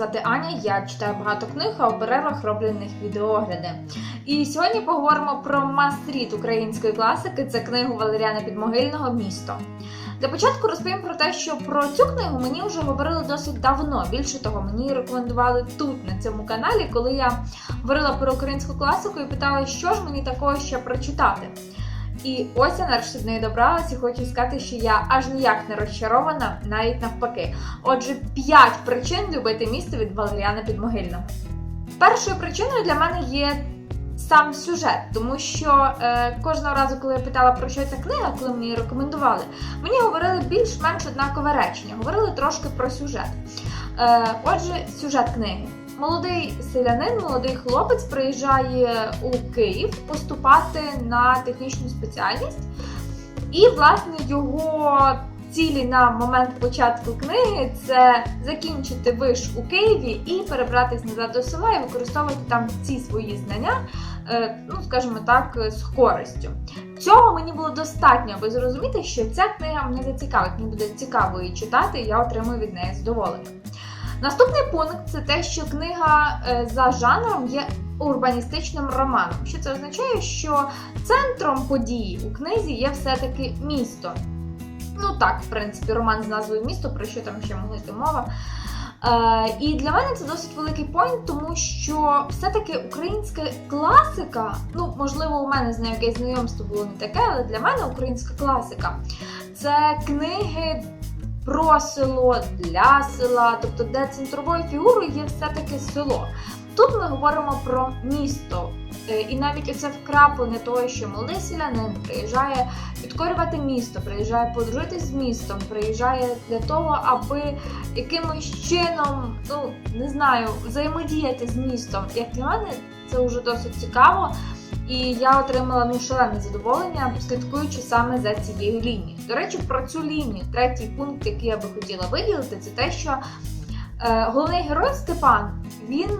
звати Аня, я читаю багато книг, а у перервах роблю них відеогляди. І сьогодні поговоримо про мас-рід української класики. Це книгу Валеріана Підмогильного Місто. Для початку розповім про те, що про цю книгу мені вже говорили досить давно. Більше того, мені рекомендували тут, на цьому каналі, коли я говорила про українську класику і питала, що ж мені такого ще прочитати. І ось я нарешті з нею добралась і хочу сказати, що я аж ніяк не розчарована, навіть навпаки. Отже, 5 причин любити місто від Валеріана Підмогильного. Першою причиною для мене є сам сюжет, тому що е, кожного разу, коли я питала про що ця книга, коли мені її рекомендували, мені говорили більш-менш однакове речення, говорили трошки про сюжет. Е, отже, сюжет книги. Молодий селянин, молодий хлопець приїжджає у Київ поступати на технічну спеціальність, і, власне, його цілі на момент початку книги це закінчити виш у Києві і перебратись назад до села і використовувати там ці свої знання, е, ну скажімо так, з користю. Цього мені було достатньо, аби зрозуміти, що ця книга мене зацікавить, мені буде цікаво її читати, і я отримую від неї задоволення. Наступний пункт це те, що книга е, за жанром є урбаністичним романом. Що це означає, що центром події у книзі є все-таки місто. Ну так, в принципі, роман з назвою місто, про що там ще могла йти мова. Е, і для мене це досить великий поінт, тому що все-таки українська класика, ну можливо, у мене з нею якесь знайомство було не таке, але для мене українська класика це книги про село для села, тобто де центровою фігурою є все-таки село. Тут ми говоримо про місто. Е, І навіть оце вкраплення того, що молодий селянин приїжджає підкорювати місто, приїжджає подружитись з містом, приїжджає для того, аби якимось чином, ну не знаю, взаємодіяти з містом. Як для мене, це вже досить цікаво. І я отримала ну шалене задоволення, слідкуючи саме за цією лінією. До речі, про цю лінію, третій пункт, який я би хотіла виділити, це те, що е, головний герой Степан він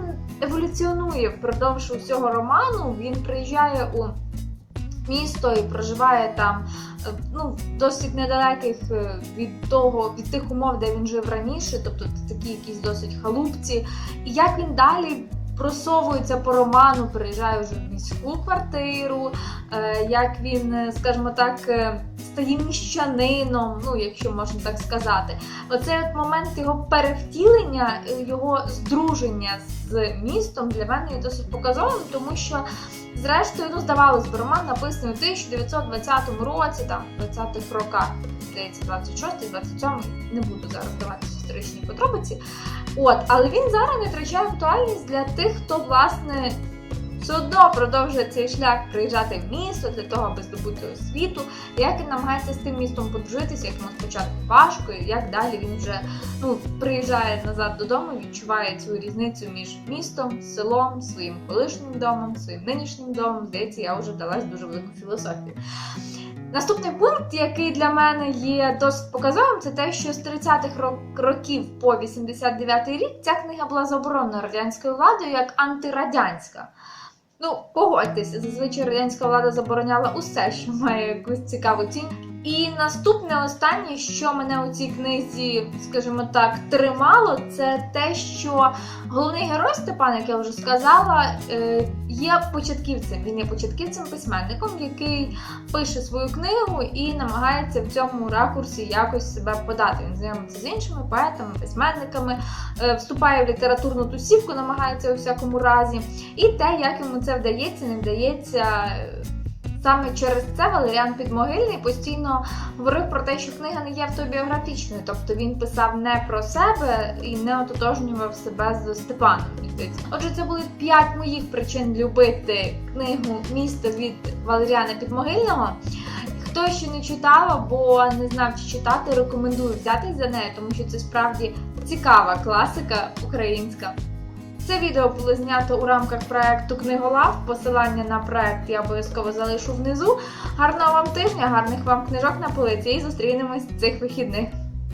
еволюціонує впродовж усього роману. Він приїжджає у місто і проживає там е, ну, досить недалеких е, від того, від тих умов, де він жив раніше, тобто такі якісь досить халупці. І як він далі просовується по роману, переїжджає вже міську квартиру, е, як він, е, скажімо так, е, стає міщанином, ну якщо можна так сказати. Оцей от момент його перевтілення, його здруження з містом для мене є досить показовим, тому що. Зрештою, ну здавалось роман написаний у 1920 році, там в 20-х роках, здається, 26-й, 27-й, не буду зараз даватися історичні подробиці. От, але він зараз не втрачає актуальність для тих, хто власне все продовжує цей шлях приїжджати в місто для того, аби здобути освіту, як він намагається з тим містом подружитися, як йому спочатку важко, і як далі він вже ну, приїжджає назад додому, відчуває цю різницю між містом, селом, своїм колишнім домом, своїм нинішнім домом. Здається, я вже вдалась дуже велику філософію. Наступний пункт, який для мене є досить показовим, це те, що з 30-х рок- років по 89-й рік ця книга була заборонена радянською владою як антирадянська. Ну, погодьтеся, зазвичай радянська влада забороняла усе, що має якусь цікаву цінь. І наступне останнє, що мене у цій книзі, скажімо так, тримало, це те, що головний герой Степан, як я вже сказала, е, є початківцем. Він є початківцем-письменником, який пише свою книгу і намагається в цьому ракурсі якось себе подати. Він знайомиться з іншими поетами, письменниками, е, вступає в літературну тусівку, намагається у всякому разі. І те, як йому це вдається, не вдається. Саме через це Валеріан Підмогильний постійно говорив про те, що книга не є автобіографічною, тобто він писав не про себе і не ототожнював себе з Степаном. Отже, це були п'ять моїх причин любити книгу Місто від Валеріана Підмогильного. Хто ще не читав або не знав, чи читати, рекомендую взятись за нею, тому що це справді цікава класика українська. Це відео було знято у рамках проекту Книголав. Посилання на проект я обов'язково залишу внизу. Гарного вам тижня, гарних вам книжок на полиці і зустрінемось цих вихідних.